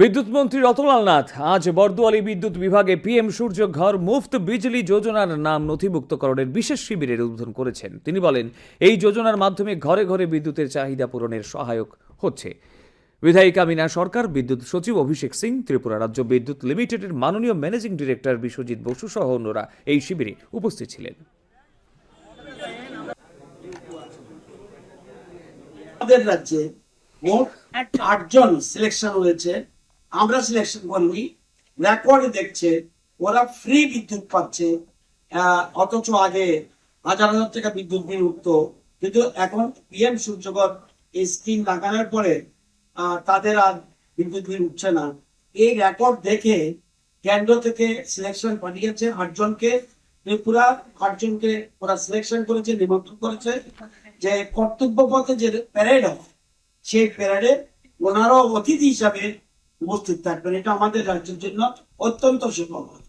বিদ্যুৎ মন্ত্রী রতনলাল নাথ আজ বর্দোয়ালি বিদ্যুৎ বিভাগে পিএম সূর্য ঘর মুফত বিজলি যোজনার নাম নথিভুক্তকরণের বিশেষ শিবিরের উদ্বোধন করেছেন। তিনি বলেন, এই যোজনার মাধ্যমে ঘরে ঘরে বিদ্যুতের চাহিদা পূরণের সহায়ক হচ্ছে। বিধায়িকা মিনা সরকার, বিদ্যুৎ সচিব অভিষেক সিং, ত্রিপুরা রাজ্য বিদ্যুৎ লিমিটেডের মাননীয় ম্যানেজিং ডিরেক্টর বিশ্বজিৎ বসু সহ অন্যরা এই শিবিরে উপস্থিত ছিলেন। আমাদের রাজ্যে মোট আটজন সিলেকশন হয়েছে। আমরা সিলেকশন করিনি রেকর্ডে দেখছে, ওরা ফ্রি বিদ্যুৎ পাচ্ছে অথচ আগে হাজার হাজার টাকা বিদ্যুৎ বিল উঠতো। কিন্তু এখন পিএম সূর্যকর এই স্কিম লাগানোর পরে তাদের আর বিদ্যুৎ বিল উঠছে না। এই রেকর্ড দেখে কেন্দ্র থেকে সিলেকশন পাঠিয়েছে আটজনকে। ত্রিপুরা আটজনকে ওরা সিলেকশন করেছে, নিমন্ত্রণ করেছে যে কর্তব্য পথে যে প্যারেড হয়, সেই প্যারেডে ওনারাও অতিথি হিসাবে উপস্থিত থাকবেন। এটা আমাদের রাজ্যের জন্য অত্যন্ত সুখবর